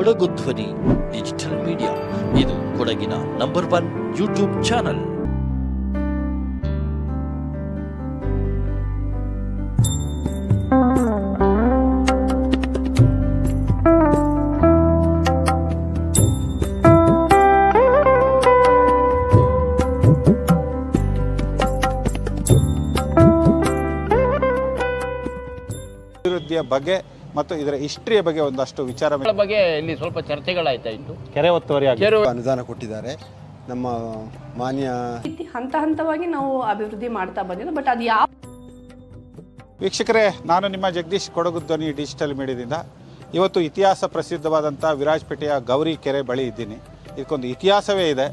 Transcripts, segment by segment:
ಕೊಡಗು ಧ್ವನಿ digital media ಇದು ಕೊಡಗಿನ ನಂಬರ್ ಒನ್ ಯೂಟ್ಯೂಬ್ ಚಾನಲ್ ಅಭಿವೃದ್ಧಿಯ ಬಗ್ಗೆ ಮತ್ತು ಇದರ ಹಿಸ್ಟ್ರಿಯ ಬಗ್ಗೆ ಒಂದಷ್ಟು ವಿಚಾರ ಬಗ್ಗೆ ಇಲ್ಲಿ ಸ್ವಲ್ಪ ಚರ್ಚೆಗಳಾಯ್ತಾ ಇತ್ತು. ಕೆರೆ ಒತ್ತುವರಿ ಅನುದಾನ ಕೊಟ್ಟಿದ್ದಾರೆ. ನಮ್ಮ ಮಾನ್ಯ ಹಂತ ಹಂತವಾಗಿ ನಾವು ಅಭಿವೃದ್ಧಿ ಮಾಡ್ತಾ ಬಂದಿದ್ದು ಬಟ್ ಅದು ಯಾವ ವೀಕ್ಷಕರೇ ನಾನು ನಿಮ್ಮ ಜಗದೀಶ್ ಕೊಡಗು ಧ್ವನಿ ಡಿಜಿಟಲ್ ಮೀಡಿಯಾದಿಂದ ಇವತ್ತು ಇತಿಹಾಸ ಪ್ರಸಿದ್ಧವಾದಂಥ ವಿರಾಜಪೇಟೆಯ ಗೌರಿ ಕೆರೆ ಬಳಿ ಇದ್ದೀನಿ. ಇದಕ್ಕೊಂದು ಇತಿಹಾಸವೇ ಇದೆ.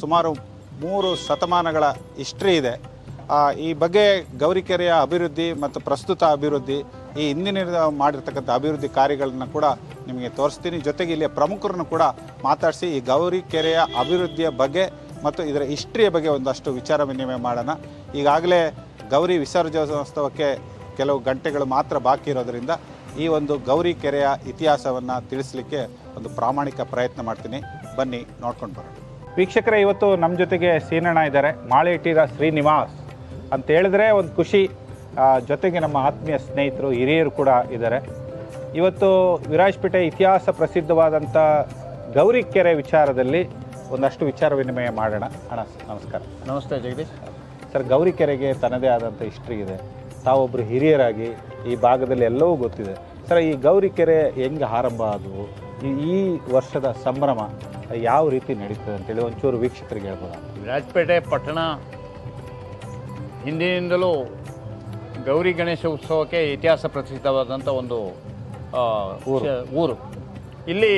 ಸುಮಾರು ಮೂರು ಶತಮಾನಗಳ ಹಿಸ್ಟ್ರಿ ಇದೆ. ಆ, ಈ ಬಗ್ಗೆ ಗೌರಿ ಕೆರೆಯ ಅಭಿವೃದ್ಧಿ ಮತ್ತು ಪ್ರಸ್ತುತ ಅಭಿವೃದ್ಧಿ ಈ ಹಿಂದಿನ ಮಾಡಿರ್ತಕ್ಕಂಥ ಅಭಿವೃದ್ಧಿ ಕಾರ್ಯಗಳನ್ನ ಕೂಡ ನಿಮಗೆ ತೋರಿಸ್ತೀನಿ. ಜೊತೆಗೆ ಇಲ್ಲಿಯ ಪ್ರಮುಖರನ್ನು ಕೂಡ ಮಾತಾಡಿಸಿ ಈ ಗೌರಿ ಕೆರೆಯ ಅಭಿವೃದ್ಧಿಯ ಬಗ್ಗೆ ಮತ್ತು ಇದರ ಹಿಸ್ಟ್ರಿಯ ಬಗ್ಗೆ ಒಂದಷ್ಟು ವಿಚಾರ ವಿನಿಮಯ ಮಾಡೋಣ. ಈಗಾಗಲೇ ಗೌರಿ ವಿಸರ್ಜನೋತ್ಸವಕ್ಕೆ ಕೆಲವು ಗಂಟೆಗಳು ಮಾತ್ರ ಬಾಕಿ ಇರೋದರಿಂದ ಈ ಒಂದು ಗೌರಿ ಕೆರೆಯ ಇತಿಹಾಸವನ್ನು ತಿಳಿಸ್ಲಿಕ್ಕೆ ಒಂದು ಪ್ರಾಮಾಣಿಕ ಪ್ರಯತ್ನ ಮಾಡ್ತೀನಿ. ಬನ್ನಿ, ನೋಡ್ಕೊಂಡು ಬರೋಣ. ವೀಕ್ಷಕರೇ, ಇವತ್ತು ನಮ್ಮ ಜೊತೆಗೆ ಸೀನಣ್ಣ ಇದ್ದಾರೆ. ಮಾಳೆ ಇಟ್ಟಿರ ಶ್ರೀನಿವಾಸ್ ಅಂತ ಹೇಳಿದ್ರೆ ಒಂದು ಖುಷಿ. ಜೊತೆಗೆ ನಮ್ಮ ಆತ್ಮೀಯ ಸ್ನೇಹಿತರು ಹಿರಿಯರು ಕೂಡ ಇದ್ದಾರೆ. ಇವತ್ತು ವಿರಾಜಪೇಟೆ ಇತಿಹಾಸ ಪ್ರಸಿದ್ಧವಾದಂಥ ಗೌರಿ ಕೆರೆ ವಿಚಾರದಲ್ಲಿ ಒಂದಷ್ಟು ವಿಚಾರ ವಿನಿಮಯ ಮಾಡೋಣ. ಅಣ್ಣ ನಮಸ್ಕಾರ. ನಮಸ್ತೆ ಜಗದೀಶ್. ಸರ್ ಗೌರಿ ಕೆರೆಗೆ ತನ್ನದೇ ಆದಂಥ ಹಿಸ್ಟ್ರಿ ಇದೆ. ತಾವೊಬ್ಬರು ಹಿರಿಯರಾಗಿ ಈ ಭಾಗದಲ್ಲಿ ಎಲ್ಲವೂ ಗೊತ್ತಿದೆ. ಸರ್ ಈ ಗೌರಿ ಕೆರೆ ಹೆಂಗೆ ಆರಂಭ ಆದವು? ಈ- ಈ ವರ್ಷದ ಸಂಭ್ರಮ ಯಾವ ರೀತಿ ನಡೀತದೆ ಅಂತೇಳಿ ಒಂಚೂರು ವೀಕ್ಷಕರಿಗೆ ಹೇಳ್ಬೋದು? ವಿರಾಜಪೇಟೆ ಪಟ್ಟಣ ಹಿಂದಿನಿಂದಲೂ ಗೌರಿ ಗಣೇಶ ಉತ್ಸವಕ್ಕೆ ಇತಿಹಾಸ ಪ್ರಸಿದ್ಧವಾದಂಥ ಒಂದು ಊರು. ಇಲ್ಲಿ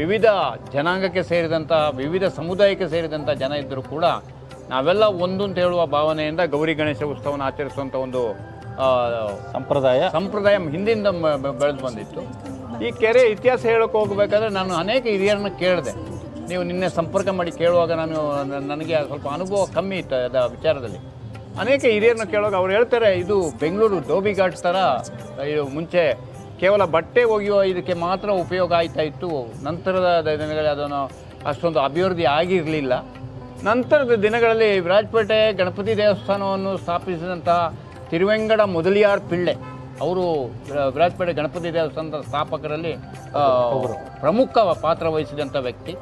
ವಿವಿಧ ಜನಾಂಗಕ್ಕೆ ಸೇರಿದಂಥ ವಿವಿಧ ಸಮುದಾಯಕ್ಕೆ ಸೇರಿದಂಥ ಜನ ಇದ್ದರೂ ಕೂಡ ನಾವೆಲ್ಲ ಒಂದು ಅಂತ ಹೇಳುವ ಭಾವನೆಯಿಂದ ಗೌರಿ ಗಣೇಶ ಉತ್ಸವವನ್ನು ಆಚರಿಸುವಂಥ ಒಂದು ಸಂಪ್ರದಾಯ. ಸಂಪ್ರದಾಯ ಹಿಂದಿಂದ ಬೆಳೆದು ಬಂದಿತ್ತು. ಈ ಕೆರೆ ಇತಿಹಾಸ ಹೇಳೋಕೆ ಹೋಗಬೇಕಾದ್ರೆ ನಾನು ಅನೇಕ ಹಿರಿಯರನ್ನು ಕೇಳಿದೆ. ನೀವು ನಿನ್ನೆ ಸಂಪರ್ಕ ಮಾಡಿ ಕೇಳುವಾಗ ನಾನು ನನಗೆ ಸ್ವಲ್ಪ ಅನುಭವ ಕಮ್ಮಿ ಇತ್ತು ಅದ ವಿಚಾರದಲ್ಲಿ. ಅನೇಕ ಹಿರಿಯರನ್ನ ಕೇಳೋಕೆ ಅವ್ರು ಹೇಳ್ತಾರೆ, ಇದು ಬೆಂಗಳೂರು ಡೋಬಿ ಘಾಟ್ ಥರ ಇದು ಮುಂಚೆ ಕೇವಲ ಬಟ್ಟೆ ಒಗೆಯುವ ಇದಕ್ಕೆ ಮಾತ್ರ ಉಪಯೋಗ ಆಯ್ತಾ ಇತ್ತು. ನಂತರದ ದಿನಗಳಲ್ಲಿ ಅದನ್ನು ಅಷ್ಟೊಂದು ಅಭಿವೃದ್ಧಿ ಆಗಿರಲಿಲ್ಲ. ನಂತರದ ದಿನಗಳಲ್ಲಿ ವಿರಾಜಪೇಟೆ ಗಣಪತಿ ದೇವಸ್ಥಾನವನ್ನು ಸ್ಥಾಪಿಸಿದಂತಹ ತಿರುವೆಂಗಡ ಮೊದಲಿಯಾರ್ ಪಿಳ್ಳೆ, ಅವರು ವಿರಾಜ್ಪೇಟೆ ಗಣಪತಿ ದೇವಸ್ಥಾನದ ಸ್ಥಾಪಕರಲ್ಲಿ ಪ್ರಮುಖ ಪಾತ್ರ ವಹಿಸಿದಂಥ ವ್ಯಕ್ತಿ.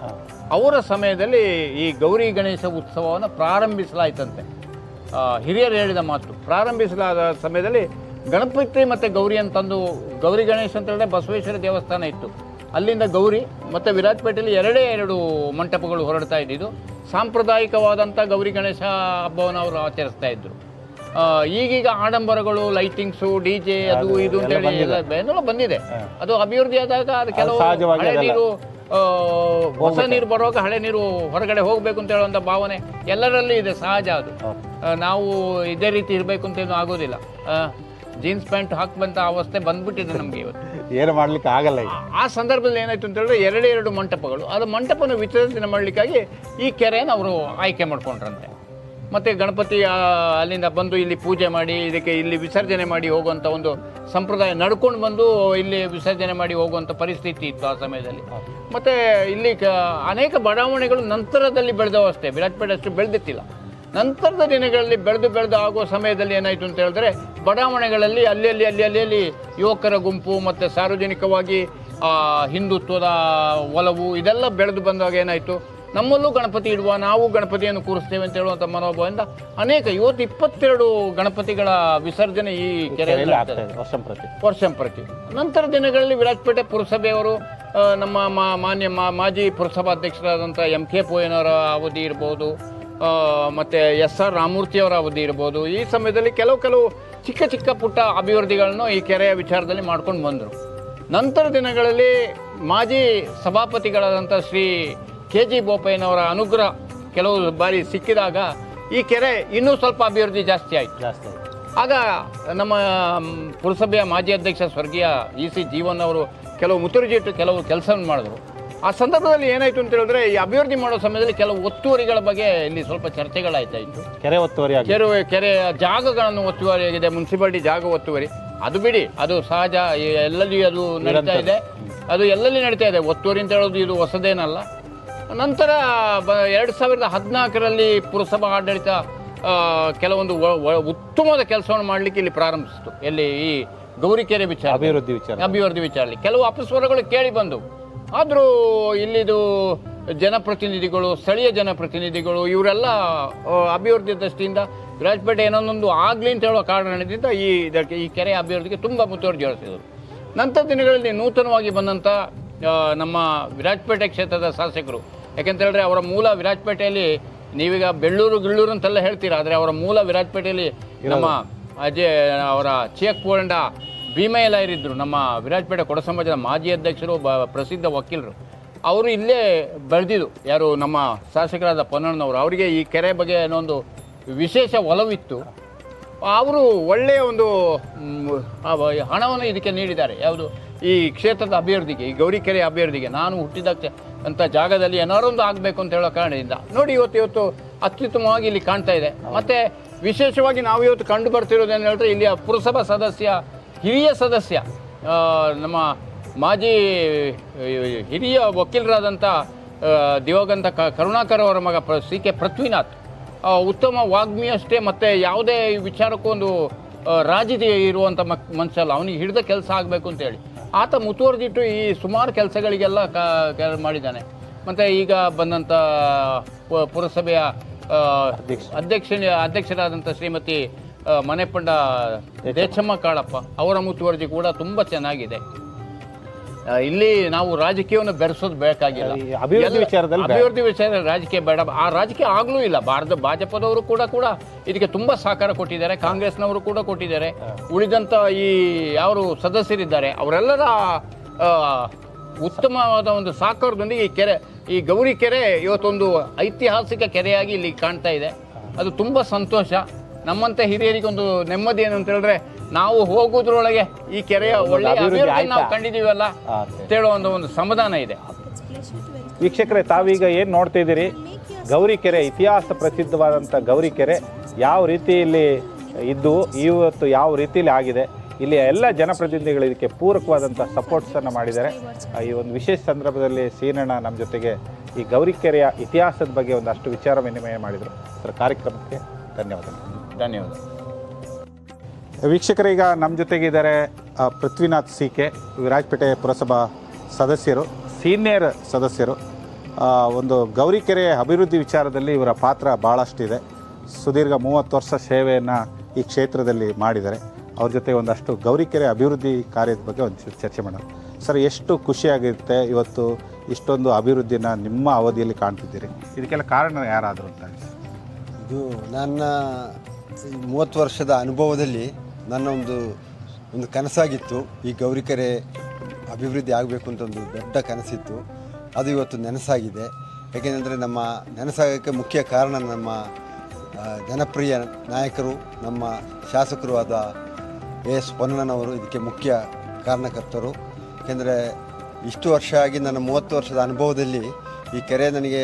ಅವರ ಸಮಯದಲ್ಲಿ ಈ ಗೌರಿ ಗಣೇಶ ಉತ್ಸವವನ್ನು ಪ್ರಾರಂಭಿಸಲಾಯಿತಂತೆ. ಹಿರಿಯರು ಹೇಳಿದ ಮಾತು. ಪ್ರಾರಂಭಿಸಲಾದ ಸಮಯದಲ್ಲಿ ಗಣಪತಿ ಮತ್ತು ಗೌರಿ ಅಂತಂದು ಗೌರಿ ಗಣೇಶ ಅಂತ ಹೇಳಿದ್ರೆ ಬಸವೇಶ್ವರ ದೇವಸ್ಥಾನ ಇತ್ತು. ಅಲ್ಲಿಂದ ಗೌರಿ ಮತ್ತು ವಿರಾಜಪೇಟೆಯಲ್ಲಿ ಎರಡೇ ಎರಡು ಮಂಟಪಗಳು ಹೊರಡ್ತಾ ಇದ್ದಿದ್ದು. ಸಾಂಪ್ರದಾಯಿಕವಾದಂಥ ಗೌರಿ ಗಣೇಶ ಹಬ್ಬವನ್ನು ಅವರು ಆಚರಿಸ್ತಾ ಇದ್ದರು ಈಗೀಗ ಆಡಂಬರಗಳು ಲೈಟಿಂಗ್ಸು ಡಿ ಜೆ ಅದು ಇದು ಅಂತೇಳಿ ಎಲ್ಲ ಬಂದಿದೆ. ಅದು ಅಭಿವೃದ್ಧಿ ಆದಾಗ ಅದು ಕೆಲವು ನೀರು ಹೊಸ ನೀರು ಬರುವಾಗ ಹಳೆ ನೀರು ಹೊರಗಡೆ ಹೋಗಬೇಕು ಅಂತ ಹೇಳುವಂಥ ಭಾವನೆ ಎಲ್ಲರಲ್ಲೂ ಇದೆ ಸಹಜ ಅದು. ನಾವು ಇದೇ ರೀತಿ ಇರಬೇಕು ಅಂತೇನು ಆಗೋದಿಲ್ಲ. ಜೀನ್ಸ್ ಪ್ಯಾಂಟ್ ಹಾಕುವಂಥ ಅವಸ್ಥೆ ಬಂದ್ಬಿಟ್ಟಿದೆ ನಮಗೆ ಇವತ್ತು. ಏನು ಮಾಡ್ಲಿಕ್ಕೆ ಆಗಲ್ಲ ಆ ಸಂದರ್ಭದಲ್ಲಿ ಏನಾಯ್ತು ಅಂತ ಹೇಳಿದ್ರೆ ಎರಡೇ ಎರಡು ಮಂಟಪಗಳು. ಅದು ಮಂಟಪನ ವಿಸರ್ಜನೆ ಮಾಡಲಿಕ್ಕಾಗಿ ಈ ಕೆರೆಯನ್ನು ಅವರು ಆಯ್ಕೆ ಮಾಡ್ಕೊಂಡ್ರಂತೆ. ಮತ್ತು ಗಣಪತಿ ಅಲ್ಲಿಂದ ಬಂದು ಇಲ್ಲಿ ಪೂಜೆ ಮಾಡಿ, ಇದಕ್ಕೆ ಇಲ್ಲಿ ವಿಸರ್ಜನೆ ಮಾಡಿ ಹೋಗುವಂಥ ಒಂದು ಸಂಪ್ರದಾಯ ನಡ್ಕೊಂಡು ಬಂದು ಇಲ್ಲಿ ವಿಸರ್ಜನೆ ಮಾಡಿ ಹೋಗುವಂಥ ಪರಿಸ್ಥಿತಿ ಇತ್ತು ಆ ಸಮಯದಲ್ಲಿ. ಮತ್ತು ಇಲ್ಲಿ ಅನೇಕ ಬಡಾವಣೆಗಳು ನಂತರದಲ್ಲಿ ಬೆಳೆದವು ಅಷ್ಟೇ. ವಿರಾಟ್ಪೇಟೆ ಅಷ್ಟು ಬೆಳೆದಿತ್ತಿಲ್ಲ ನಂತರದ ದಿನಗಳಲ್ಲಿ ಬೆಳೆದು ಬೆಳೆದು ಆಗುವ ಸಮಯದಲ್ಲಿ ಏನಾಯಿತು ಅಂತ ಹೇಳಿದ್ರೆ, ಬಡಾವಣೆಗಳಲ್ಲಿ ಅಲ್ಲಿ ಅಲ್ಲಿ ಅಲ್ಲಿ ಯುವಕರ ಗುಂಪು ಮತ್ತು ಸಾರ್ವಜನಿಕವಾಗಿ ಹಿಂದುತ್ವದ ಒಲವು ಇದೆಲ್ಲ ಬೆಳೆದು ಬಂದಾಗ ಏನಾಯಿತು? ನಮ್ಮಲ್ಲೂ ಗಣಪತಿ ಇಡುವ ನಾವು ಗಣಪತಿಯನ್ನು ಕೂರಿಸ್ತೇವೆ ಅಂತ ಹೇಳುವಂಥ ಮನೋಭಾವದಿಂದ ಅನೇಕ ಇವತ್ತು ಇಪ್ಪತ್ತೆರಡು ಗಣಪತಿಗಳ ವಿಸರ್ಜನೆ ಈ ಕೆರೆಯಲ್ಲಿ ವರ್ಷಂ ವರ್ಷಂಪ್ರತಿ ವರ್ಷಂಪ್ರತಿ ನಂತರ ದಿನಗಳಲ್ಲಿ ವಿರಾಜಪೇಟೆ ಪುರಸಭೆಯವರು ನಮ್ಮ ಮಾ- ಮಾನ್ಯ ಮಾ- ಮಾಜಿ ಪುರಸಭಾಧ್ಯಕ್ಷರಾದಂಥ ಎಂ ಕೆ ಪೋಯನವರ ಅವಧಿ ಇರ್ಬೋದು ಮತ್ತು ಮತ್ತೆ ಎಸ್ ಆರ್ ರಾಮೂರ್ತಿಯವರ ಅವಧಿ ಇರ್ಬೋದು ಈ ಸಮಯದಲ್ಲಿ ಕೆಲವು ಕೆಲವು ಚಿಕ್ಕ ಚಿಕ್ಕ ಪುಟ್ಟ ಅಭಿವೃದ್ಧಿಗಳನ್ನು ಈ ಕೆರೆಯ ವಿಚಾರದಲ್ಲಿ ಮಾಡ್ಕೊಂಡು ಬಂದರು. ನಂತರ ದಿನಗಳಲ್ಲಿ ಮಾಜಿ ಸಭಾಪತಿಗಳಾದಂಥ ಶ್ರೀ ಕೆ ಜಿ ಬೋಪಯ್ಯನವರ ಅನುಗ್ರಹ ಕೆಲವು ಬಾರಿ ಸಿಕ್ಕಿದಾಗ ಈ ಕೆರೆ ಇನ್ನೂ ಸ್ವಲ್ಪ ಅಭಿವೃದ್ಧಿ ಜಾಸ್ತಿ ಆಯಿತು. ಜಾಸ್ತಿ ಆಗ ನಮ್ಮ ಪುರಸಭೆಯ ಮಾಜಿ ಅಧ್ಯಕ್ಷ ಸ್ವರ್ಗೀಯ ಇ ಸಿ ಜೀವನ್ ಅವರು ಕೆಲವು ಮುತುರುಜಿಟ್ಟು ಕೆಲವು ಕೆಲಸವನ್ನು ಮಾಡಿದ್ರು. ಆ ಸಂದರ್ಭದಲ್ಲಿ ಏನಾಯಿತು ಅಂತ ಹೇಳಿದ್ರೆ ಈ ಅಭಿವೃದ್ಧಿ ಮಾಡೋ ಸಮಯದಲ್ಲಿ ಕೆಲವು ಒತ್ತುವರಿಗಳ ಬಗ್ಗೆ ಇಲ್ಲಿ ಸ್ವಲ್ಪ ಚರ್ಚೆಗಳಾಯ್ತಾ ಇತ್ತು. ಕೆರೆ ಒತ್ತುವರಿ ಕೆರೆ ಕೆರೆಯ ಜಾಗಗಳನ್ನು ಒತ್ತುವರಿ ಆಗಿದೆ ಮುನ್ಸಿಪಾಲಿಟಿ ಜಾಗ ಒತ್ತುವರಿ. ಅದು ಬಿಡಿ ಅದು ಸಹಜ ಎಲ್ಲಲ್ಲಿ ಅದು ನಡೀತಾ ಇದೆ. ಅದು ಎಲ್ಲೆಲ್ಲಿ ನಡೀತಾ ಇದೆ. ಒತ್ತುವರಿ ಅಂತ ಹೇಳೋದು ಇದು ಹೊಸದೇನಲ್ಲ. ನಂತರ ಬ ಎರಡು ಸಾವಿರದ ಹದಿನಾಲ್ಕರಲ್ಲಿ ಪುರಸಭಾ ಆಡಳಿತ ಕೆಲವೊಂದು ಉತ್ತಮವಾದ ಕೆಲಸವನ್ನು ಮಾಡಲಿಕ್ಕೆ ಇಲ್ಲಿ ಪ್ರಾರಂಭಿಸಿತು. ಎಲ್ಲಿ ಈ ಗೌರಿಕೆರೆ ವಿಚಾರ. ಅಭಿವೃದ್ಧಿ ವಿಚಾರ. ಅಭಿವೃದ್ಧಿ ವಿಚಾರದಲ್ಲಿ. ಕೆಲವು ಅಪಸ್ವರಗಳು ಕೇಳಿ ಬಂದವು. ಆದರೂ ಇಲ್ಲಿದು ಜನಪ್ರತಿನಿಧಿಗಳು ಸ್ಥಳೀಯ ಜನಪ್ರತಿನಿಧಿಗಳು ಇವರೆಲ್ಲ ಅಭಿವೃದ್ಧಿ ದೃಷ್ಟಿಯಿಂದ ವಿರಾಜಪೇಟೆ ಏನೊಂದೊಂದು ಆಗಲಿ ಅಂತ ಹೇಳೋ ಕಾರಣದಿಂದ ಈ ಇದಕ್ಕೆ ಈ ಕೆರೆ ಅಭಿವೃದ್ಧಿಗೆ ತುಂಬ ಮುತುವರ್ಜಿ ವಹಿಸಿದರು ನಂತರ ದಿನಗಳಲ್ಲಿ ನೂತನವಾಗಿ ಬಂದಂಥ ನಮ್ಮ ವಿರಾಜಪೇಟೆ ಕ್ಷೇತ್ರದ ಶಾಸಕರು ಯಾಕೆಂತ ಹೇಳಿದ್ರೆ ಅವರ ಮೂಲ ವಿರಾಜಪೇಟೆಯಲ್ಲಿ ನೀವೀಗ ಬೆಳ್ಳೂರು ಗಿಳ್ಳೂರು ಅಂತೆಲ್ಲ ಹೇಳ್ತೀರಾ ಆದರೆ ಅವರ ಮೂಲ ವಿರಾಜಪೇಟೆಯಲ್ಲಿ ನಮ್ಮ ಅಜಯ್ ಅವರ ಚಿಯಕ್ ಪೋಂಡ ಭೀಮಯ್ಯಲಾಯರಿದ್ದರು ನಮ್ಮ ವಿರಾಜಪೇಟೆ ಕೊಡ ಸಮಾಜದ ಮಾಜಿ ಅಧ್ಯಕ್ಷರು ಬ ಪ್ರಸಿದ್ಧ ವಕೀಲರು. ಅವರು ಇಲ್ಲೇ ಬೆಳೆದಿದ್ದು ಯಾರು ನಮ್ಮ ಶಾಸಕರಾದ ಪೊನ್ನಣ್ಣನವರು. ಅವರಿಗೆ ಈ ಕೆರೆ ಬಗ್ಗೆ ಒಂದು ವಿಶೇಷ ಒಲವಿತ್ತು. ಅವರು ಒಳ್ಳೆಯ ಒಂದು ಹಣವನ್ನು ಇದಕ್ಕೆ ನೀಡಿದ್ದಾರೆ. ಯಾವುದು? ಈ ಕ್ಷೇತ್ರದ ಅಭಿವೃದ್ಧಿಗೆ, ಈ ಗೌರಿಕೆರೆ ಅಭಿವೃದ್ಧಿಗೆ ನಾನು ಹುಟ್ಟಿದ ಅಂತ ಜಾಗದಲ್ಲಿ ಏನಾರೊಂದು ಆಗಬೇಕು ಅಂತ ಹೇಳೋ ಕಾರಣದಿಂದ. ನೋಡಿ ಇವತ್ತು ಇವತ್ತು ಅತ್ಯುತ್ತಮವಾಗಿ ಇಲ್ಲಿ ಕಾಣ್ತಾ ಇದೆ. ಮತ್ತು ವಿಶೇಷವಾಗಿ ನಾವು ಇವತ್ತು ಕಂಡು ಬರ್ತಿರೋದು ಏನು ಹೇಳಿದ್ರೆ ಇಲ್ಲಿಯ ಪುರಸಭಾ ಸದಸ್ಯ, ಹಿರಿಯ ಸದಸ್ಯ ನಮ್ಮ ಮಾಜಿ ಹಿರಿಯ ವಕೀಲರಾದಂಥ ದಿವಗಂತ ಕರುಣಾಕರ್ ಅವರ ಮಗ ಪ್ರ, ಸಿ ಕೆ ಪೃಥ್ವಿನಾಥ್. ಉತ್ತಮ ವಾಗ್ಮಿ ಅಷ್ಟೇ ಮತ್ತು ಯಾವುದೇ ವಿಚಾರಕ್ಕೂ ಒಂದು ರಾಜಿದೆ ರಾಜಿ ಇರುವಂಥ ಮಕ್ ಮನುಷ್ಯ ಅಲ್ಲ ಅವನಿಗೆ ಹಿಡಿದ ಕೆಲಸ ಆಗಬೇಕು ಅಂತೇಳಿ ಆತ ಮುತುವರ್ಜಿಟ್ಟು ಈ ಸುಮಾರು ಕೆಲಸಗಳಿಗೆಲ್ಲ ಮಾಡಿದ್ದಾನೆ. ಮತ್ತು ಈಗ ಬಂದಂಥ ಪುರಸಭೆಯ ಅಧ್ಯಕ್ಷ. ಅಧ್ಯಕ್ಷರಾದಂಥ ಶ್ರೀಮತಿ ಮನೆಪಂಡ ದೇಚಮ್ಮ. ಕಾಳಪ್ಪ ಅವರ ಮುತುವರ್ಜಿ ಕೂಡ ತುಂಬ ಚೆನ್ನಾಗಿದೆ. ಇಲ್ಲಿ ನಾವು ರಾಜಕೀಯವನ್ನು ಬೆರೆಸೋದು ಬೇಕಾಗಿಲ್ಲ. ಅಭಿವೃದ್ಧಿ ವಿಚಾರದಲ್ಲಿ ಅಭಿವೃದ್ಧಿ ವಿಚಾರದಲ್ಲಿ ರಾಜಕೀಯ ಬೇಡ. ಆ ರಾಜಕೀಯ ಆಗ್ಲೂ ಇಲ್ಲ. ಭಾರತ ಭಾಜಪದವರು ಕೂಡ ಕೂಡ ಇದಕ್ಕೆ ತುಂಬಾ ಸಹಕಾರ ಕೊಟ್ಟಿದ್ದಾರೆ. ಕಾಂಗ್ರೆಸ್ನವರು ಕೂಡ ಕೊಟ್ಟಿದ್ದಾರೆ. ಉಳಿದಂತ ಈ ಯಾರು ಸದಸ್ಯರಿದ್ದಾರೆ ಅವರೆಲ್ಲರ ಉತ್ತಮವಾದ ಒಂದು ಸಹಕಾರದೊಂದಿಗೆ ಈ ಕೆರೆ ಈ ಗೌರಿ ಕೆರೆ ಇವತ್ತೊಂದು ಐತಿಹಾಸಿಕ ಕೆರೆಯಾಗಿ ಇಲ್ಲಿ ಕಾಣ್ತಾ ಇದೆ. ಅದು ತುಂಬ ಸಂತೋಷ. ನಮ್ಮಂತ ಹಿರಿಯರಿಗೆ ಒಂದು ನೆಮ್ಮದಿ ಏನು ಅಂತ ಹೇಳಿದ್ರೆ ನಾವು ಹೋಗೋದ್ರೊಳಗೆ ಈ ಕೆರೆಯ ಒಳ್ಳೆಯ ಅಭಿವೃದ್ಧಿ ನಾವು ಕಂಡಿದೀವಲ್ಲ? ಕಂಡಿದ್ದೀವಲ್ಲ ಆ, ಅಂತ ಹೇಳೋ ಒಂದು ಒಂದು ಸಮಾಧಾನ ಇದೆ. ವೀಕ್ಷಕರೇ ತಾವೀಗ ಏನು ನೋಡ್ತಾ ಇದ್ದೀರಿ? ಗೌರಿಕೆರೆ ಇತಿಹಾಸ ಪ್ರಸಿದ್ಧವಾದಂಥ ಗೌರಿಕೆರೆ ಯಾವ ರೀತಿಯಲ್ಲಿ ಇದ್ದು ಇವತ್ತು ಯಾವ ರೀತಿಯಲ್ಲಿ ಆಗಿದೆ? ಇಲ್ಲಿ ಎಲ್ಲ ಜನಪ್ರತಿನಿಧಿಗಳು ಇದಕ್ಕೆ ಪೂರಕವಾದಂಥ ಸಪೋರ್ಟ್ಸನ್ನು ಮಾಡಿದ್ದಾರೆ. ಈ ಒಂದು ವಿಶೇಷ ಸಂದರ್ಭದಲ್ಲಿ ಸೀನಣ್ಣ ನಮ್ಮ ಜೊತೆಗೆ ಈ ಗೌರಿ ಕೆರೆಯ ಇತಿಹಾಸದ ಬಗ್ಗೆ ಒಂದಷ್ಟು ವಿಚಾರ ವಿನಿಮಯ ಮಾಡಿದರು. ಅದರ ಕಾರ್ಯಕ್ರಮಕ್ಕೆ ಧನ್ಯವಾದಗಳು. ಧನ್ಯವಾದ ವೀಕ್ಷಕರೀಗ ನಮ್ಮ ಜೊತೆಗಿದ್ದಾರೆ ಪೃಥ್ವಿನಾಥ್ ಸಿ ಕೆ ವಿರಾಜಪೇಟೆ ಪುರಸಭಾ ಸದಸ್ಯರು ಸೀನಿಯರ್ ಸದಸ್ಯರು. ಒಂದು ಗೌರಿಕೆರೆ ಅಭಿವೃದ್ಧಿ ವಿಚಾರದಲ್ಲಿ ಇವರ ಪಾತ್ರ ಭಾಳಷ್ಟಿದೆ ಸುದೀರ್ಘ ಮೂವತ್ತು ವರ್ಷ ಸೇವೆಯನ್ನು ಈ ಕ್ಷೇತ್ರದಲ್ಲಿ ಮಾಡಿದ್ದಾರೆ. ಅವ್ರ ಜೊತೆ ಒಂದಷ್ಟು ಗೌರಿಕೆರೆ ಅಭಿವೃದ್ಧಿ ಕಾರ್ಯದ ಬಗ್ಗೆ ಒಂದು ಚರ್ಚೆ ಮಾಡೋಣ. ಸರ್ ಎಷ್ಟು ಖುಷಿಯಾಗಿರುತ್ತೆ ಇವತ್ತು ಇಷ್ಟೊಂದು ಅಭಿವೃದ್ಧಿನ ನಿಮ್ಮ ಅವಧಿಯಲ್ಲಿ ಕಾಣ್ತಿದ್ದೀರಿ? ಇದಕ್ಕೆಲ್ಲ ಕಾರಣ ಯಾರಾದರೂ ಅಂತ ಇದು ನನ್ನ ಮೂವತ್ತು ವರ್ಷದ ಅನುಭವದಲ್ಲಿ ನನ್ನ ಒಂದು ಒಂದು ಕನಸಾಗಿತ್ತು. ಈ ಗೌರಿಕೆರೆ ಅಭಿವೃದ್ಧಿ ಆಗಬೇಕು ಅಂತ ಒಂದು ದೊಡ್ಡ ಕನಸಿತ್ತು. ಅದು ಇವತ್ತು ನೆನಸಾಗಿದೆ. ಏಕೆಂದರೆ ನಮ್ಮ ನೆನಸಾಗಕ್ಕೆ ಮುಖ್ಯ ಕಾರಣ ನಮ್ಮ ಜನಪ್ರಿಯ ನಾಯಕರು, ನಮ್ಮ ಶಾಸಕರು ಆದ ಎ ಎಸ್ ಪೊನ್ನಣ್ಣನವರು ಇದಕ್ಕೆ ಮುಖ್ಯ ಕಾರಣಕರ್ತರು. ಏಕೆಂದರೆ ಇಷ್ಟು ವರ್ಷ ಆಗಿ ನನ್ನ ಮೂವತ್ತು ವರ್ಷದ ಅನುಭವದಲ್ಲಿ ಈ ಕೆರೆ ನನಗೆ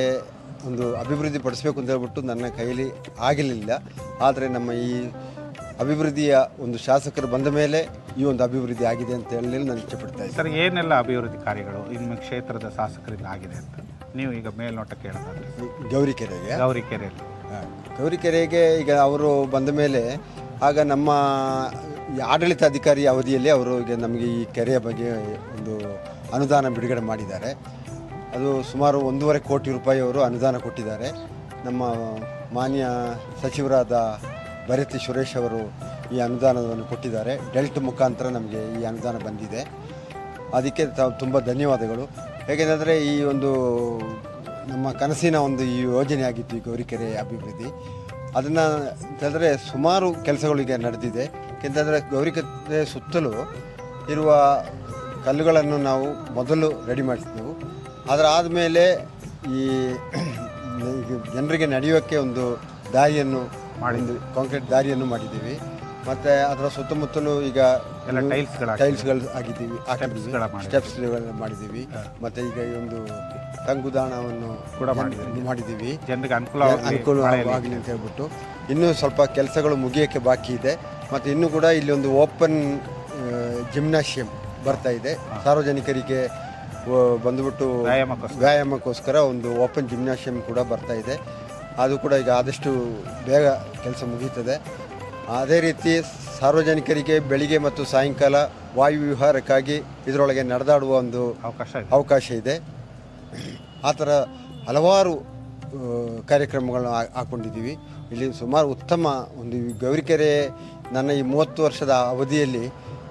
ಒಂದು ಅಭಿವೃದ್ಧಿ ಪಡಿಸಬೇಕು ಅಂತ ಹೇಳ್ಬಿಟ್ಟು ನನ್ನ ಕೈಯಲ್ಲಿ ಆಗಿರಲಿಲ್ಲ. ಆದರೆ ನಮ್ಮ ಈ ಅಭಿವೃದ್ಧಿಯ ಒಂದು ಶಾಸಕರು ಬಂದ ಮೇಲೆ ಈ ಒಂದು ಅಭಿವೃದ್ಧಿ ಆಗಿದೆ ಅಂತ ಹೇಳಲು ನಾನು ಇಷ್ಟಪಡ್ತಾ ಇದ್ದೀನಿ. ಸರ್ ಏನೆಲ್ಲ ಅಭಿವೃದ್ಧಿ ಕಾರ್ಯಗಳು ನಿಮ್ಮ ಕ್ಷೇತ್ರದ ಶಾಸಕರಿಂದ ಆಗಿದೆ ಅಂತ? ನೀವು ಈಗ ಮೇಲ್ನೋಟಕ್ಕೆ ಹೇಳೋದಾದ್ರೆ. ಗೌರಿಕೆರೆಗೆ? ಗೌರಿಕೆರೆಯಲ್ಲಿ. ಗೌರಿಕೆರೆಗೆ ಈಗ ಅವರು ಬಂದ ಮೇಲೆ ಆಗ ನಮ್ಮ ಈ ಆಡಳಿತಾಧಿಕಾರಿ ಅವಧಿಯಲ್ಲಿ ಅವರು ಈಗ ನಮಗೆ ಈ ಕೆರೆಯ ಬಗ್ಗೆ ಒಂದು ಅನುದಾನ ಬಿಡುಗಡೆ ಮಾಡಿದ್ದಾರೆ. ಅದು ಸುಮಾರು ಒಂದೂವರೆ ಕೋಟಿ ರೂಪಾಯಿ ಅವರು ಅನುದಾನ ಕೊಟ್ಟಿದ್ದಾರೆ. ನಮ್ಮ ಮಾನ್ಯ ಸಚಿವರಾದ ಭರತಿ ಸುರೇಶ್ ಅವರು ಈ ಅನುದಾನವನ್ನು ಕೊಟ್ಟಿದ್ದಾರೆ. ಡೆಲ್ಟ್ ಮುಖಾಂತರ ನಮಗೆ ಈ ಅನುದಾನ ಬಂದಿದೆ. ಅದಕ್ಕೆ ತಾವು ತುಂಬ ಧನ್ಯವಾದಗಳು. ಹೇಗೆಂದರೆ ಈ ಒಂದು ನಮ್ಮ ಕನಸಿನ ಒಂದು ಈ ಯೋಜನೆ ಆಗಿತ್ತು ಈ ಗೌರಿಕೆರೆ ಅಭಿವೃದ್ಧಿ. ಅದನ್ನು ಅಂತಂದರೆ ಸುಮಾರು ಕೆಲಸಗಳಿಗೆ ನಡೆದಿದೆ. ಏಕೆಂತಂದರೆ ಗೌರಿಕೆರೆ ಸುತ್ತಲೂ ಇರುವ ಕಲ್ಲುಗಳನ್ನು ನಾವು ಮೊದಲು ರೆಡಿ ಮಾಡಿಸಿದೆವು ಅದರ ಆದಮೇಲೆ ಈ ಜನರಿಗೆ ನಡೆಯೋಕ್ಕೆ ಒಂದು ದಾರಿಯನ್ನು ಮಾಡಿದ್ವಿ. ಕಾಂಕ್ರೀಟ್ ದಾರಿಯನ್ನು ಮಾಡಿದ್ದೀವಿ. ಮತ್ತು ಅದರ ಸುತ್ತಮುತ್ತಲೂ ಈಗ. ಟೈಲ್ಸ್ಗಳು ಆಗಿದ್ದೀವಿ ಸ್ಟೆಪ್ಸ್ಗಳ ಮಾಡಿದ್ದೀವಿ. ಮತ್ತು ಈಗ ಈ ಒಂದು ತಂಗುದಾಣವನ್ನು ಕೂಡ ಮಾಡಿದ್ದೀವಿ. ಮಾಡಿದ್ದೀವಿ. ಜನರಿಗೆ ಅನುಕೂಲ ಅನುಕೂಲ ಆಗಲಿ ಅಂತ ಹೇಳ್ಬಿಟ್ಟು ಇನ್ನೂ ಸ್ವಲ್ಪ ಕೆಲಸಗಳು ಮುಗಿಯೋಕ್ಕೆ ಬಾಕಿ ಇದೆ. ಮತ್ತು ಇನ್ನೂ ಕೂಡ ಇಲ್ಲಿ ಒಂದು ಓಪನ್ ಜಿಮ್ನಾಶಿಯಂ ಬರ್ತಾ ಇದೆ. ಸಾರ್ವಜನಿಕರಿಗೆ ಬಂದ್ಬಿಟ್ಟು ವ್ಯಾಯಾಮಕ್ಕೋಸ್ಕರ. ವ್ಯಾಯಾಮಕ್ಕೋಸ್ಕರ ಒಂದು ಓಪನ್ ಜಿಮ್ನಾಶಿಯಂ ಕೂಡ ಬರ್ತಾ ಇದೆ. ಅದು ಕೂಡ ಈಗ ಆದಷ್ಟು ಬೇಗ ಕೆಲಸ ಮುಗೀತದೆ ಅದೇ ರೀತಿ ಸಾರ್ವಜನಿಕರಿಗೆ ಬೆಳಿಗ್ಗೆ ಮತ್ತು ಸಾಯಂಕಾಲ ವಾಯು ವಿಹಾರಕ್ಕಾಗಿ ಇದರೊಳಗೆ ನಡೆದಾಡುವ ಒಂದು ಅವಕಾಶ ಅವಕಾಶ ಇದೆ. ಆ ಥರ ಹಲವಾರು ಕಾರ್ಯಕ್ರಮಗಳನ್ನು ಹಾಕ್ಕೊಂಡಿದ್ದೀವಿ ಇಲ್ಲಿ ಸುಮಾರು ಉತ್ತಮ ಒಂದು ಗೌರಿಕೆರೆ ನನ್ನ ಈ ಮೂವತ್ತು ವರ್ಷದ ಅವಧಿಯಲ್ಲಿ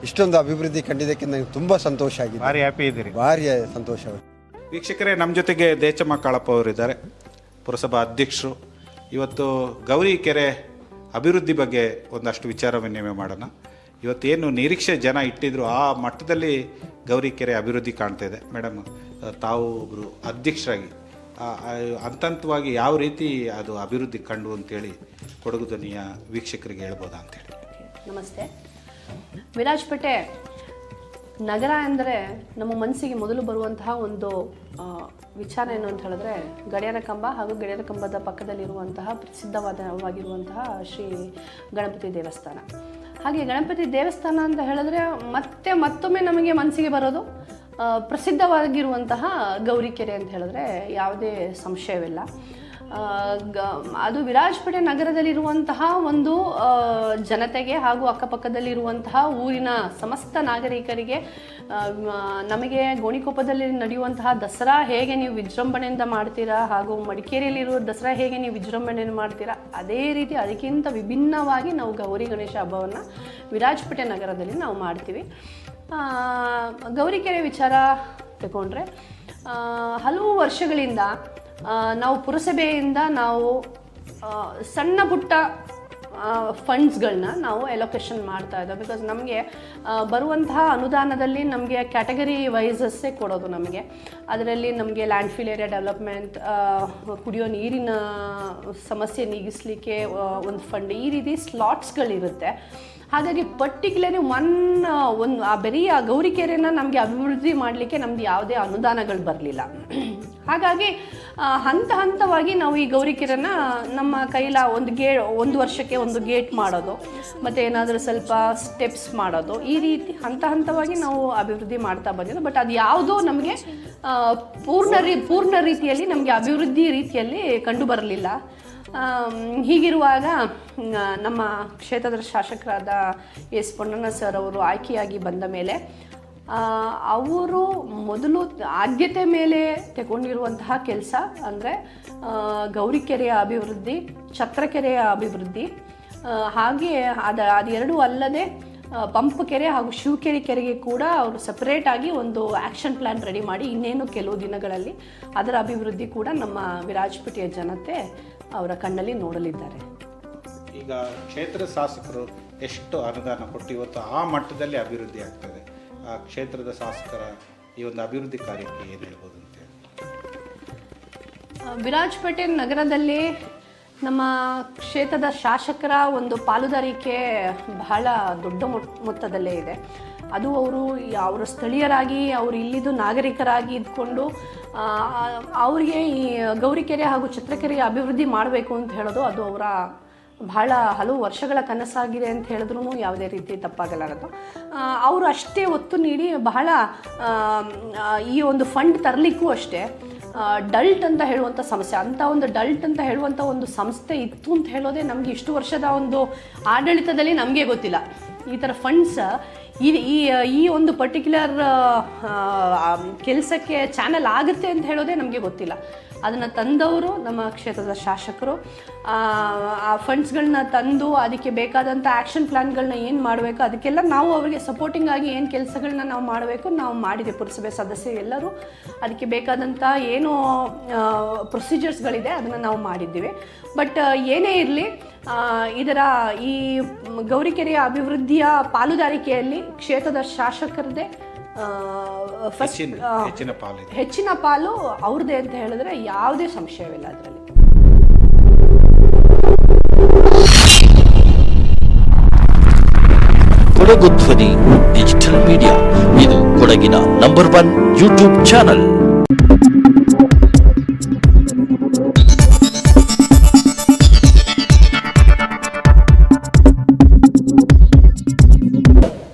ಇಷ್ಟೊಂದು ಅಭಿವೃದ್ಧಿ ಕಂಡಿದ್ದಕ್ಕೆ ನನಗೆ ತುಂಬ ಸಂತೋಷ ಆಗಿದೆ ಭಾರಿ ಹ್ಯಾಪಿ ಇದ್ದೀರಿ. ಭಾರಿ ಸಂತೋಷ. ವೀಕ್ಷಕರೇ ನಮ್ಮ ಜೊತೆಗೆ ದೇಚಮ್ಮ ಕಾಳಪ್ಪ ಅವರಿದ್ದಾರೆ ಪುರಸಭಾ ಅಧ್ಯಕ್ಷರು. ಇವತ್ತು ಗೌರಿ ಕೆರೆ ಅಭಿವೃದ್ಧಿ ಬಗ್ಗೆ ಒಂದಷ್ಟು ವಿಚಾರ ವಿನಿಮಯ ಮಾಡೋಣ. ಇವತ್ತೇನು ನಿರೀಕ್ಷೆ ಜನ ಇಟ್ಟಿದ್ರು ಆ ಮಟ್ಟದಲ್ಲಿ ಗೌರಿ ಕೆರೆ ಅಭಿವೃದ್ಧಿ ಕಾಣ್ತಾ ಇದೆ. ಮೇಡಮ್ ತಾವು ಒಬ್ಬರು ಅಧ್ಯಕ್ಷರಾಗಿ ಹಂತವಾಗಿ ಯಾವ ರೀತಿ ಅದು ಅಭಿವೃದ್ಧಿ ಕಂಡು ಅಂತೇಳಿ ಕೊಡಗು ಧ್ವನಿಯ ವೀಕ್ಷಕರಿಗೆ ಹೇಳ್ಬೋದಾ ಅಂತೇಳಿ. ನಮಸ್ತೆ. ವಿರಾಜಪೇಟೆ ನಗರ ಅಂದರೆ ನಮ್ಮ ಮನಸ್ಸಿಗೆ ಮೊದಲು ಬರುವಂತಹ ಒಂದು ವಿಚಾರ ಏನು ಅಂತ ಹೇಳಿದ್ರೆ, ಗಡಿಯಾರ ಕಂಬ ಹಾಗೂ ಗಡಿಯಾರ ಕಂಬದ ಪಕ್ಕದಲ್ಲಿರುವಂತಹ ಪ್ರಸಿದ್ಧವಾದವಾಗಿರುವಂತಹ ಶ್ರೀ ಗಣಪತಿ ದೇವಸ್ಥಾನ. ಹಾಗೆ ಗಣಪತಿ ದೇವಸ್ಥಾನ ಅಂತ ಹೇಳಿದ್ರೆ ಮತ್ತೆ ಮತ್ತೊಮ್ಮೆ ನಮಗೆ ಮನಸ್ಸಿಗೆ ಬರೋದು ಪ್ರಸಿದ್ಧವಾಗಿರುವಂತಹ ಗೌರಿಕೆರೆ ಅಂತ ಹೇಳಿದ್ರೆ ಯಾವುದೇ ಸಂಶಯವಿಲ್ಲ. ಅದು ವಿರಾಜಪೇಟೆ ನಗರದಲ್ಲಿರುವಂತಹ ಒಂದು ಜನತೆಗೆ ಹಾಗೂ ಅಕ್ಕಪಕ್ಕದಲ್ಲಿರುವಂತಹ ಊರಿನ ಸಮಸ್ತ ನಾಗರಿಕರಿಗೆ ನಮಗೆ ಗೋಣಿಕೊಪ್ಪದಲ್ಲಿ ನಡೆಯುವಂತಹ ದಸರಾ ಹೇಗೆ ನೀವು ವಿಜೃಂಭಣೆಯಿಂದ ಮಾಡ್ತೀರಾ ಹಾಗೂ ಮಡಿಕೇರಿಯಲ್ಲಿರುವ ದಸರಾ ಹೇಗೆ ನೀವು ವಿಜೃಂಭಣೆಯನ್ನು ಮಾಡ್ತೀರಾ, ಅದೇ ರೀತಿ ಅದಕ್ಕಿಂತ ವಿಭಿನ್ನವಾಗಿ ನಾವು ಗೌರಿ ಗಣೇಶ ಹಬ್ಬವನ್ನು ವಿರಾಜಪೇಟೆ ನಗರದಲ್ಲಿ ನಾವು ಮಾಡ್ತೀವಿ. ಗೌರಿಕೆರೆ ವಿಚಾರ ತಗೊಂಡ್ರೆ ಹಲವು ವರ್ಷಗಳಿಂದ ನಾವು ಪುರಸಭೆಯಿಂದ ನಾವು ಸಣ್ಣ ಪುಟ್ಟ ಫಂಡ್ಸ್ಗಳನ್ನ ನಾವು ಎಲೊಕೇಶನ್ ಮಾಡ್ತಾ ಇದ್ದೋ ಬಿಕಾಸ್ ನಮಗೆ ಬರುವಂತಹ ಅನುದಾನದಲ್ಲಿ ನಮಗೆ ಕ್ಯಾಟಗರಿ ವೈಸಸ್ಸೇ ಕೊಡೋದು ನಮಗೆ. ಅದರಲ್ಲಿ ನಮಗೆ ಲ್ಯಾಂಡ್ ಫಿಲ್ ಏರಿಯಾ ಡೆವಲಪ್ಮೆಂಟ್ ಕುಡಿಯೋ ನೀರಿನ ಸಮಸ್ಯೆ ನೀಗಿಸ್ಲಿಕ್ಕೆ ಒಂದು ಫಂಡ್ ಈ ರೀತಿ ಸ್ಲಾಟ್ಸ್ಗಳಿರುತ್ತೆ ಹಾಗಾಗಿ ಪರ್ಟಿಕ್ಯುಲರ್ಲಿ ಒನ್ ಒಂದು, ಆ ಬರೀ ಆ ಗೌರಿಕೆರೆನ ನಮಗೆ ಅಭಿವೃದ್ಧಿ ಮಾಡಲಿಕ್ಕೆ ನಮ್ದು ಯಾವುದೇ ಅನುದಾನಗಳು ಬರಲಿಲ್ಲ. ಹಾಗಾಗಿ ಹಂತ ಹಂತವಾಗಿ ನಾವು ಈ ಗೌರಿಕೆರೆನ ನಮ್ಮ ಕೈಲ ಒಂದು ಗೇ, ಒಂದು ವರ್ಷಕ್ಕೆ ಒಂದು ಗೇಟ್ ಮಾಡೋದು, ಮತ್ತು ಏನಾದರೂ ಸ್ವಲ್ಪ ಸ್ಟೆಪ್ಸ್ ಮಾಡೋದು, ಈ ರೀತಿ ಹಂತ ಹಂತವಾಗಿ ನಾವು ಅಭಿವೃದ್ಧಿ ಮಾಡ್ತಾ ಬಂದಿದ್ದು. ಬಟ್ ಅದು ಯಾವುದೋ ನಮಗೆ ಪೂರ್ಣ ರೀ, ಪೂರ್ಣ ರೀತಿಯಲ್ಲಿ ನಮಗೆ ಅಭಿವೃದ್ಧಿ ರೀತಿಯಲ್ಲಿ ಕಂಡು ಬರಲಿಲ್ಲ. ಹೀಗಿರುವಾಗ ನಮ್ಮ ಕ್ಷೇತ್ರದ ಶಾಸಕರಾದ ಎಸ್ ಪೊನ್ನಣ್ಣ ಸರ್ ಅವರು ಆಯ್ಕೆಯಾಗಿ ಬಂದ ಮೇಲೆ ಅವರು ಮೊದಲು ಆದ್ಯತೆ ಮೇಲೆ ತಗೊಂಡಿರುವಂತಹ ಕೆಲಸ ಅಂದರೆ ಗೌರಿಕೆರೆಯ ಅಭಿವೃದ್ಧಿ, ಛತ್ರಕೆರೆಯ ಅಭಿವೃದ್ಧಿ ಹಾಗೆ ಅದ, ಅದೆರಡೂ ಅಲ್ಲದೆ ಪಂಪ್ ಕೆರೆ ಹಾಗೂ ಶಿವಕೆರೆ ಕೆರೆಗೆ ಕೂಡ ಅವರು ಸಪ್ರೇಟಾಗಿ ಒಂದು ಆ್ಯಕ್ಷನ್ ಪ್ಲ್ಯಾನ್ ರೆಡಿ ಮಾಡಿ ಇನ್ನೇನು ಕೆಲವು ದಿನಗಳಲ್ಲಿ ಅದರ ಅಭಿವೃದ್ಧಿ ಕೂಡ ನಮ್ಮ ವಿರಾಜಪೇಟೆಯ ಜನತೆ ಅವರ ಕಣ್ಣಲ್ಲಿ ನೋಡಲಿದ್ದಾರೆ. ಈಗ ಕ್ಷೇತ್ರ ಶಾಸಕರು ಎಷ್ಟು ಅನುದಾನ ಕೊಟ್ಟು ಇವತ್ತು ಆ ಮಟ್ಟದಲ್ಲಿ ಅಭಿವೃದ್ಧಿ ಆಗ್ತದೆ. ಆ ಕ್ಷೇತ್ರದ ಶಾಸಕರ ಈ ಒಂದು ಅಭಿವೃದ್ಧಿ ಕಾರ್ಯಕ್ಕೆ ಏನು ಹೇಳ್ಬೋದು ಅಂತ ವಿರಾಜ್ ವಿರಾಜಪೇಟೆ ನಗರದಲ್ಲಿ ನಮ್ಮ ಕ್ಷೇತ್ರದ ಶಾಸಕರ ಒಂದು ಪಾಲುದಾರಿಕೆ ಬಹಳ ದೊಡ್ಡ ಮೊತ್ತದಲ್ಲೇ ಇದೆ. ಅದು ಅವರು ಅವರ ಸ್ಥಳೀಯರಾಗಿ, ಅವರು ಇಲ್ಲಿದ್ದು ನಾಗರಿಕರಾಗಿ ಇದ್ಕೊಂಡು ಅವರಿಗೆ ಈ ಗೌರಿಕೆರೆ ಹಾಗೂ ಚಿತ್ರಕೆರೆ ಅಭಿವೃದ್ಧಿ ಮಾಡಬೇಕು ಅಂತ ಹೇಳೋದು ಅದು ಅವರ ಬಹಳ ಹಲವು ವರ್ಷಗಳ ಕನಸಾಗಿದೆ ಅಂತ ಹೇಳಿದ್ರೂ ಯಾವುದೇ ರೀತಿ ತಪ್ಪಾಗಲಾರದು. ಅವರು ಅಷ್ಟೇ ಒತ್ತು ನೀಡಿ ಬಹಳ ಈ ಒಂದು ಫಂಡ್ ತರಲಿಕ್ಕೂ ಅಷ್ಟೇ ಡಲ್ಟ್ ಅಂತ ಹೇಳುವಂಥ ಸಮಸ್ಯೆ ಅಂಥ ಒಂದು ಡಲ್ಟ್ ಅಂತ ಹೇಳುವಂಥ ಒಂದು ಸಂಸ್ಥೆ ಇತ್ತು ಅಂತ ಹೇಳೋದೇ ನಮಗೆ ಇಷ್ಟು ವರ್ಷದ ಒಂದು ಆಡಳಿತದಲ್ಲಿ ನಮಗೆ ಗೊತ್ತಿಲ್ಲ. ಈ ಥರ ಫಂಡ್ಸ್ ಈ ಈ ಈ ಒಂದು ಪರ್ಟಿಕ್ಯುಲರ್ ಕೆಲಸಕ್ಕೆ ಚಾನಲ್ ಆಗುತ್ತೆ ಅಂತ ಹೇಳೋದೇ ನಮಗೆ ಗೊತ್ತಿಲ್ಲ. ಅದನ್ನು ತಂದವರು ನಮ್ಮ ಕ್ಷೇತ್ರದ ಶಾಸಕರು ಆ, ಆ ಫಂಡ್ಸ್ಗಳನ್ನ ತಂದು ಅದಕ್ಕೆ ಬೇಕಾದಂಥ ಆ್ಯಕ್ಷನ್ ಪ್ಲ್ಯಾನ್ಗಳನ್ನ ಏನು ಮಾಡಬೇಕು ಅದಕ್ಕೆಲ್ಲ ನಾವು ಅವರಿಗೆ ಸಪೋರ್ಟಿಂಗ್ ಆಗಿ ಏನು ಕೆಲಸಗಳನ್ನ ನಾವು ಮಾಡಬೇಕು ನಾವು ಮಾಡಿದೆ ಪುರಸಭೆ ಸದಸ್ಯರು ಎಲ್ಲರೂ. ಅದಕ್ಕೆ ಬೇಕಾದಂಥ ಏನು ಪ್ರೊಸೀಜರ್ಸ್ಗಳಿದೆ ಅದನ್ನು ನಾವು ಮಾಡಿದ್ದೀವಿ. ಬಟ್ ಏನೇ ಇರಲಿ ಇದರ ಈ ಗೌರಿಕೆರೆಯ ಅಭಿವೃದ್ಧಿಯ ಪಾಲುದಾರಿಕೆಯಲ್ಲಿ ಕ್ಷೇತ್ರದ ಶಾಸಕರದೇ ಫಸ್ಟ್ ಹೆಚ್ಚಿನ ಪಾಲು ಹೆಚ್ಚಿನ ಪಾಲು ಅವ್ರದೇ ಅಂತ ಹೇಳಿದ್ರೆ ಯಾವುದೇ ಸಂಶಯವಿಲ್ಲ ಅದರಲ್ಲಿ. ಕೊಡಗು ಧ್ವನಿ ಡಿಜಿಟಲ್ ಮೀಡಿಯಾ ಇದು ಕೊಡಗಿನ ನಂಬರ್ ಒನ್ ಯೂಟ್ಯೂಬ್ ಚಾನಲ್